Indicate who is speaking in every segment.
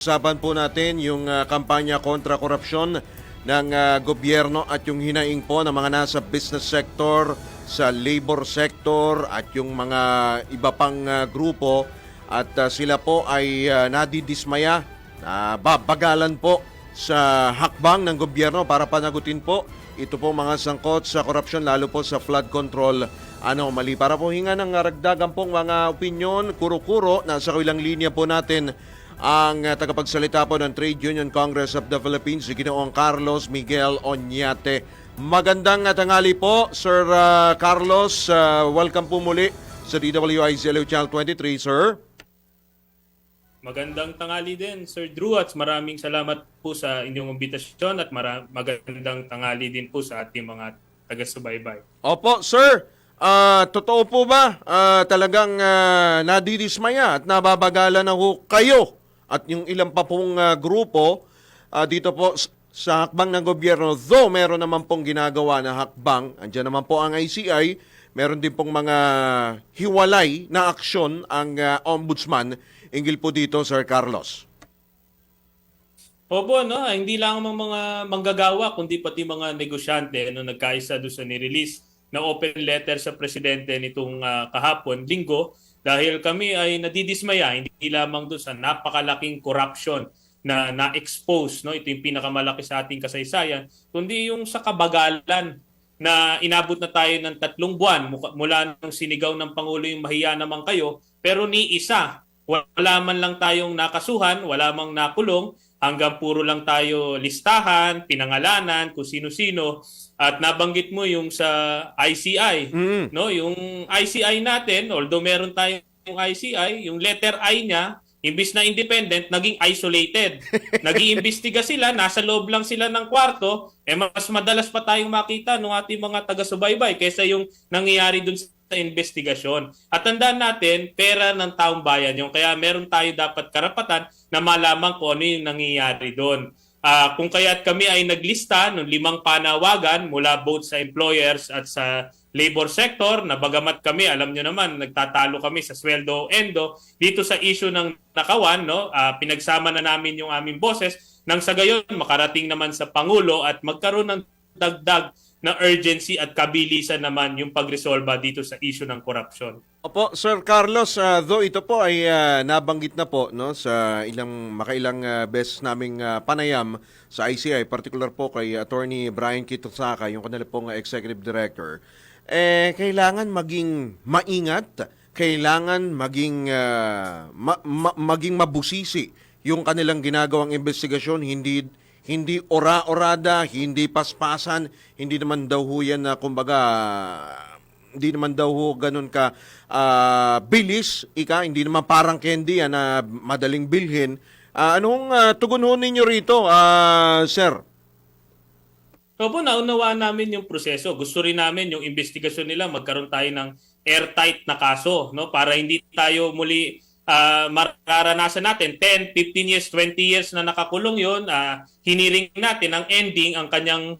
Speaker 1: Usapan po natin yung ah, kampanya kontra korupsyon ng ah, gobyerno at yung hinaing po ng mga nasa business sector, sa labor sector at yung mga iba pang ah, grupo. At ah, sila po ay ah, nadidismaya na babagalan po sa hakbang ng gobyerno para panagutin po ito po mga sangkot sa korupsyon lalo po sa flood control. Anomaly. Para po hinga ng ragdagan pong mga opinyon, kuro-kuro, nasa kawilang linya po natin ang uh, tagapagsalita po ng Trade Union Congress of the Philippines, si Ginoong Carlos Miguel Oñate. Magandang uh, tanghali po, Sir uh, Carlos. Uh, welcome po muli sa DWIZ Channel 23, sir.
Speaker 2: Magandang tangali din, Sir Drew, at maraming salamat po sa inyong imbitasyon at magandang tangali din po sa ating mga taga-subaybay.
Speaker 1: Opo, sir. Ah, totoo po ba ah, talagang ah, nadidismaya at nababagalan na ho kayo at yung ilang pa pong ah, grupo ah, dito po sa hakbang ng gobyerno, though meron naman pong ginagawa na hakbang, andyan naman po ang ICI, meron din pong mga hiwalay na aksyon ang ah, ombudsman. Ingil po dito, Sir Carlos.
Speaker 2: Opo, no, hindi lang ang mga manggagawa, kundi pati mga negosyante no, nagkaisa doon sa nirelease na open letter sa presidente nitong ah, kahapon, linggo, dahil kami ay nadidismaya, hindi lamang doon sa napakalaking corruption na na-expose, no? ito yung pinakamalaki sa ating kasaysayan, kundi yung sa kabagalan na inabot na tayo ng tatlong buwan mula nung sinigaw ng Pangulo yung mahiya naman kayo, pero ni isa, wala man lang tayong nakasuhan, wala mang nakulong, hanggang puro lang tayo listahan, pinangalanan, kung sino-sino, at nabanggit mo yung sa ICI,
Speaker 1: Mm.
Speaker 2: no? Yung ICI natin, although meron tayong ICI, yung letter I niya, imbis na independent, naging isolated. Nag-iimbestiga sila, nasa loob lang sila ng kwarto, eh mas madalas pa tayong makita ng ating mga taga-subaybay kaysa yung nangyayari dun sa investigasyon. At tandaan natin, pera ng taong bayan yung kaya meron tayo dapat karapatan na malaman kung ano yung nangyayari doon. Ah, kung kaya't kami ay naglista ng limang panawagan mula both sa employers at sa labor sector na bagamat kami, alam nyo naman, nagtatalo kami sa sweldo endo dito sa issue ng nakawan, no? Ah, pinagsama na namin yung aming boses nang sa gayon makarating naman sa Pangulo at magkaroon ng dagdag na urgency at kabilisan naman yung pagresolba dito sa issue ng korupsyon.
Speaker 1: Opo, Sir Carlos, ah, though ito po ay ah, nabanggit na po no sa ilang makailang uh, beses naming ah, panayam sa ICI, particular po kay Attorney Brian Kitosaka, yung kanila pong ah, Executive Director, eh kailangan maging maingat, kailangan maging ah, ma- ma- maging mabusisi yung kanilang ginagawang investigasyon, hindi hindi ora-orada, hindi paspasan, hindi naman daw ho yan na kumbaga hindi naman daw ho ganun ka ah, bilis, ika, hindi naman parang candy yan na madaling bilhin. Ah, anong ah, tugon ho ninyo rito, ah, sir?
Speaker 2: Opo, naunawaan namin yung proseso. Gusto rin namin yung investigasyon nila magkaroon tayo ng airtight na kaso no para hindi tayo muli ah, mararanasan natin 10, 15 years, 20 years na nakakulong yon hiniring natin ang ending ang kanyang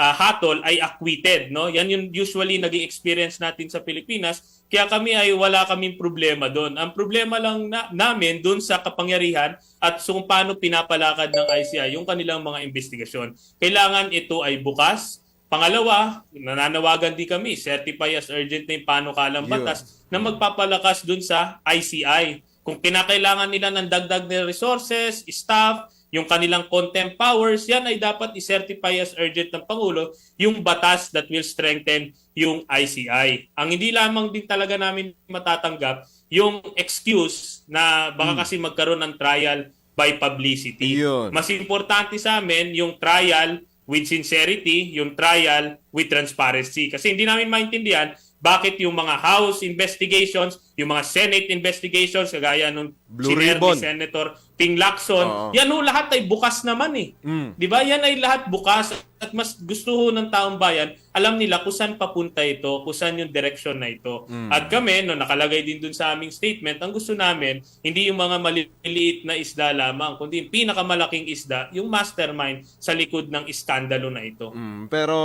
Speaker 2: ah, hatol ay acquitted no? Yan yung usually naging experience natin sa Pilipinas. Kaya kami ay wala kaming problema doon. Ang problema lang na, namin doon sa kapangyarihan at kung paano pinapalakad ng ICI yung kanilang mga investigasyon. Kailangan ito ay bukas Pangalawa, nananawagan din kami, certify as urgent na yung panukalang
Speaker 1: Yun.
Speaker 2: batas na magpapalakas dun sa ICI. Kung kinakailangan nila ng dagdag na resources, staff, yung kanilang contempt powers, yan ay dapat i-certify as urgent ng Pangulo yung batas that will strengthen yung ICI. Ang hindi lamang din talaga namin matatanggap, yung excuse na baka kasi magkaroon ng trial by publicity.
Speaker 1: Yun.
Speaker 2: Mas importante sa amin yung trial with sincerity, yung trial with transparency. Kasi hindi namin maintindihan bakit yung mga House investigations, yung mga Senate investigations, kagaya nung
Speaker 1: Blue ribbon.
Speaker 2: Senator Ping Lacson,
Speaker 1: Oo.
Speaker 2: yan ho lahat ay bukas naman eh.
Speaker 1: Mm.
Speaker 2: Di ba? Yan ay lahat bukas at mas gusto ho ng taong bayan, alam nila kung saan papunta ito, kung saan yung direction na ito.
Speaker 1: Mm.
Speaker 2: At kami, no, nakalagay din dun sa aming statement, ang gusto namin, hindi yung mga maliliit na isda lamang, kundi yung pinakamalaking isda, yung mastermind sa likod ng iskandalo na ito.
Speaker 1: Mm, pero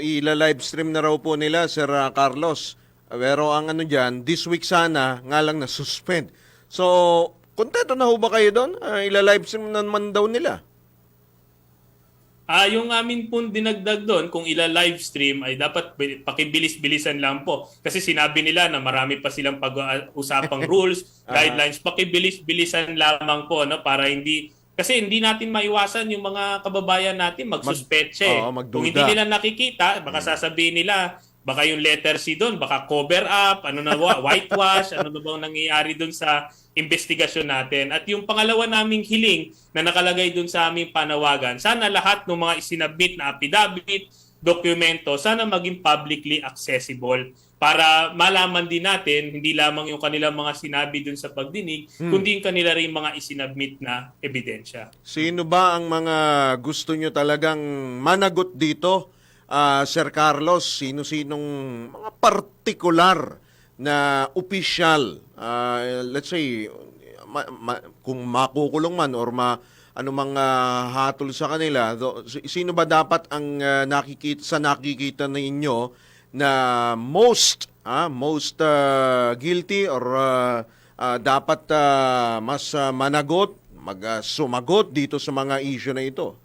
Speaker 1: ila-livestream na raw po nila, Sir ah, Carlos. Pero ang ano dyan, this week sana, nga lang na-suspend. So, kontento na ho ba kayo doon? Uh, ila-live stream naman daw nila.
Speaker 2: Ah, yung amin po dinagdag doon, kung ila live stream ay dapat bi- pakibilis-bilisan lang po. Kasi sinabi nila na marami pa silang pag-usapang rules,
Speaker 1: Ah.
Speaker 2: guidelines, pakibilis-bilisan lamang po no para hindi kasi hindi natin maiwasan yung mga kababayan natin magsuspetse.
Speaker 1: oo, magduda.
Speaker 2: kung hindi nila nakikita, baka sasabihin nila baka yung letter C doon, baka cover up, ano na ba, whitewash, ano na bang nangyayari doon sa investigasyon natin. At yung pangalawa naming hiling na nakalagay doon sa aming panawagan, sana lahat ng mga isinabit na affidavit, dokumento, sana maging publicly accessible para malaman din natin hindi lamang yung kanilang mga sinabi doon sa pagdinig, kundi yung kanila rin mga isinabit na ebidensya.
Speaker 1: Sino ba ang mga gusto nyo talagang managot dito, ah, Sir Carlos? Sino-sinong mga partikular na opisyal, ah, let's say, ma- ma- kung makukulong man or ma ano mga hatol sa kanila, do- si- sino ba dapat ang ah, nakikita sa nakikita ninyo na most ah, most ah, guilty or ah, ah, dapat ah, mas ah, managot, mag ah, sumagot dito sa mga issue na ito?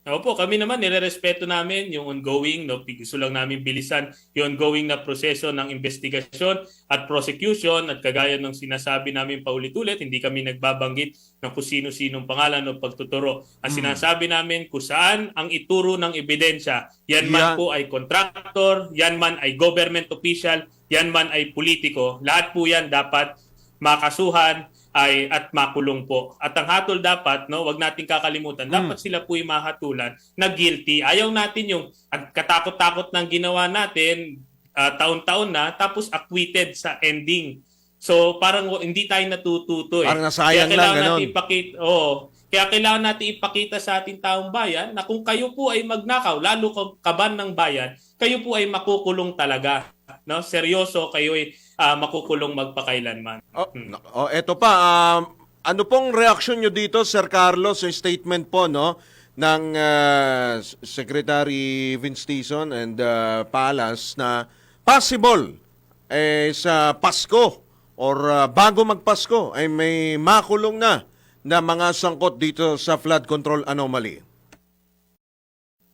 Speaker 2: Opo, kami naman nirerespeto namin yung ongoing, no, gusto lang namin bilisan yung ongoing na proseso ng investigasyon at prosecution at kagaya ng sinasabi namin paulit-ulit, hindi kami nagbabanggit ng kung sino-sinong pangalan o pagtuturo. Ang sinasabi namin kung saan ang ituro ng ebidensya, yan man
Speaker 1: Yan.
Speaker 2: po ay contractor, yan man ay government official, yan man ay politiko, lahat po yan dapat makasuhan ay at makulong po. At ang hatol dapat, no, wag nating kakalimutan, dapat sila po yung mahatulan na guilty. Ayaw natin yung ang katakot-takot ng ginawa natin ah, taon-taon na tapos acquitted sa ending. So parang hindi tayo natututo eh.
Speaker 1: Parang nasayang
Speaker 2: Kaya
Speaker 1: lang, ganon.
Speaker 2: natin ipakita, oo. Kaya kailangan natin ipakita sa ating taong bayan na kung kayo po ay magnakaw, lalo kaban ng bayan, kayo po ay makukulong talaga. No? Seryoso, kayo ay ah, makukulong magpakailanman.
Speaker 1: Oh, na- oh, eto pa, um, ano pong reaksyon nyo dito, Sir Carlos, sa statement po, no, ng uh, Secretary Vince Tison and uh, Palas na possible eh, sa Pasko or uh, bago magpasko ay may makulong na na mga sangkot dito sa flood control anomaly.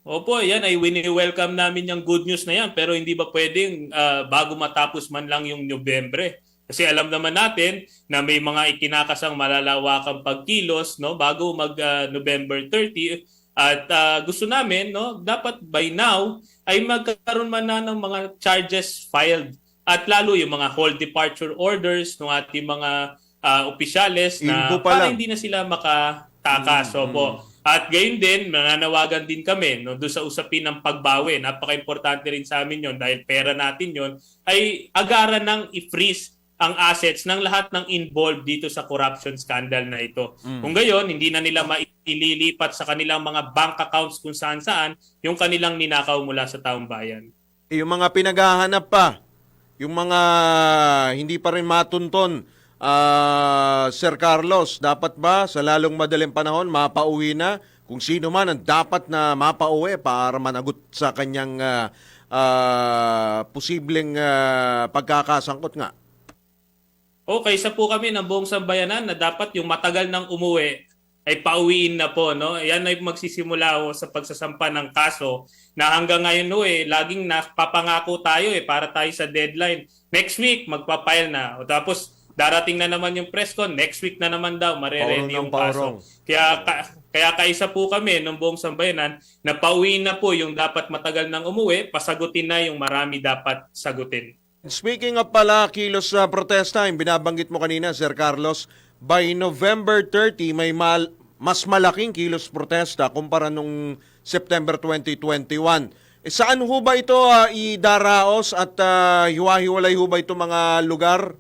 Speaker 2: Opo, yan ay wini-welcome namin yung good news na yan pero hindi ba pwedeng ah, bago matapos man lang yung Nobyembre? Kasi alam naman natin na may mga ikinakasang malalawakang pagkilos no bago mag ah, November 30 at ah, gusto namin no dapat by now ay magkaroon man na ng mga charges filed at lalo yung mga hold departure orders ng ating mga ah, opisyales na para hindi na sila makatakas. Opo. At gayon din, nananawagan din kami no, doon sa usapin ng pagbawi. Napaka-importante rin sa amin yon dahil pera natin yon ay agaran ng i-freeze ang assets ng lahat ng involved dito sa corruption scandal na ito. Kung gayon, hindi na nila maililipat sa kanilang mga bank accounts kung saan-saan yung kanilang ninakaw mula sa taong bayan.
Speaker 1: Eh, Yung mga pinaghahanap pa, yung mga hindi pa rin matunton, ah, Sir Carlos, dapat ba sa lalong madaling panahon mapauwi na kung sino man ang dapat na mapauwi para managot sa kanyang ah, ah, posibleng ah, pagkakasangkot nga?
Speaker 2: O kaysa po kami ng buong sambayanan na dapat yung matagal nang umuwi ay pauwiin na po. No? Yan ay magsisimula ho sa pagsasampa ng kaso na hanggang ngayon ho, eh, laging napapangako tayo eh, para tayo sa deadline. Next week, magpapile na. O tapos darating na naman yung press con, next week na naman daw
Speaker 1: ng
Speaker 2: yung kaso. Kaya, ka- kaya kaisa po kami ng buong sambayanan na pauwiin na po yung dapat matagal nang umuwi, pasagutin na yung marami dapat sagutin.
Speaker 1: Speaking of pala, kilos sa protesta, yung binabanggit mo kanina, Sir Carlos, by November 30, may mal- mas malaking kilos protesta kumpara nung September 2021. Eh, saan ho ba ito ah, idaraos at uh, hiwa-hiwalay ho ba ito mga lugar?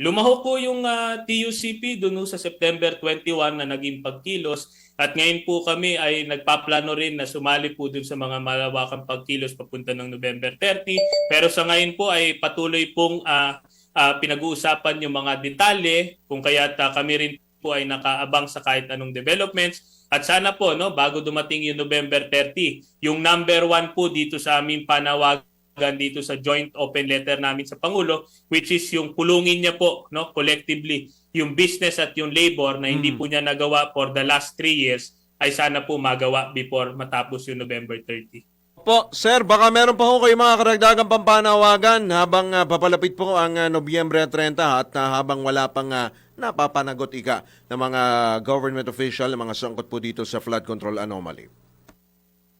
Speaker 2: Lumahok po yung ah, TUCP doon sa September 21 na naging pagkilos at ngayon po kami ay nagpaplano rin na sumali po doon sa mga malawakang pagkilos papunta ng November 30 pero sa ngayon po ay patuloy pong ah, ah, pinag-uusapan yung mga detalye kung kaya't ah, kami rin po ay nakaabang sa kahit anong developments. At sana po no bago dumating yung November 30 yung number one po dito sa aming panawagan dito sa joint open letter namin sa Pangulo which is yung pulungin niya po no collectively yung business at yung labor na hindi po niya nagawa for the last three years ay sana po magawa before matapos yung November 30.
Speaker 1: Po, sir, baka meron pa ho kayo mga karagdagang pampanawagan habang ah, papalapit po ang ah, Nobyembre 30 at ah, habang wala pang ah, napapanagot ika ng mga government official, ng mga sangkot po dito sa flood control anomaly.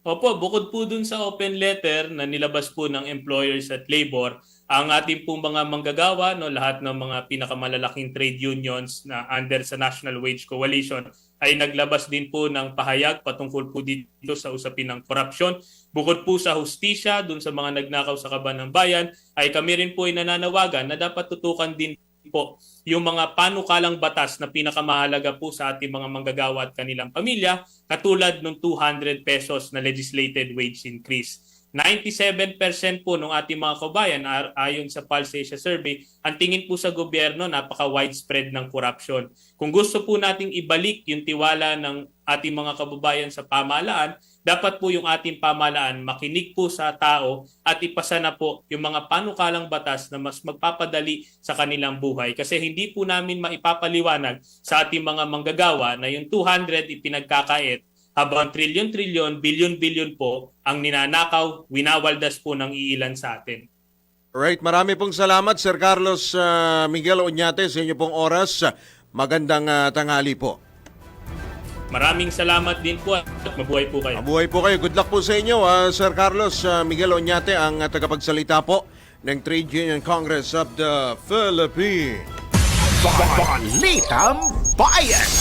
Speaker 2: Opo, bukod po dun sa open letter na nilabas po ng employers at labor, ang ating pong mga manggagawa, no, lahat ng mga pinakamalalaking trade unions na under sa National Wage Coalition ay naglabas din po ng pahayag patungkol po dito sa usapin ng korupsyon. Bukod po sa hustisya, dun sa mga nagnakaw sa kaban ng bayan, ay kami rin po ay nananawagan na dapat tutukan din po yung mga panukalang batas na pinakamahalaga po sa ating mga manggagawa at kanilang pamilya katulad ng 200 pesos na legislated wage increase. 97% po ng ating mga kabayan ayon sa Pulse Asia Survey, ang tingin po sa gobyerno napaka-widespread ng corruption. Kung gusto po nating ibalik yung tiwala ng ating mga kababayan sa pamahalaan, dapat po yung ating pamahalaan makinig po sa tao at ipasa na po yung mga panukalang batas na mas magpapadali sa kanilang buhay. Kasi hindi po namin maipapaliwanag sa ating mga manggagawa na yung 200 ipinagkakait habang trilyon-trilyon, bilyon-bilyon po ang ninanakaw, winawaldas po ng iilan sa atin.
Speaker 1: Right, marami pong salamat Sir Carlos ah, Miguel Oñate sa inyo pong oras. Magandang ah, tanghali po.
Speaker 2: Maraming salamat din po at mabuhay po kayo.
Speaker 1: Mabuhay po kayo. Good luck po sa inyo, ah, Sir Carlos ah, Miguel Oñate, ang ah, tagapagsalita po ng Trade Union Congress of the Philippines.
Speaker 3: Balitang Bayan!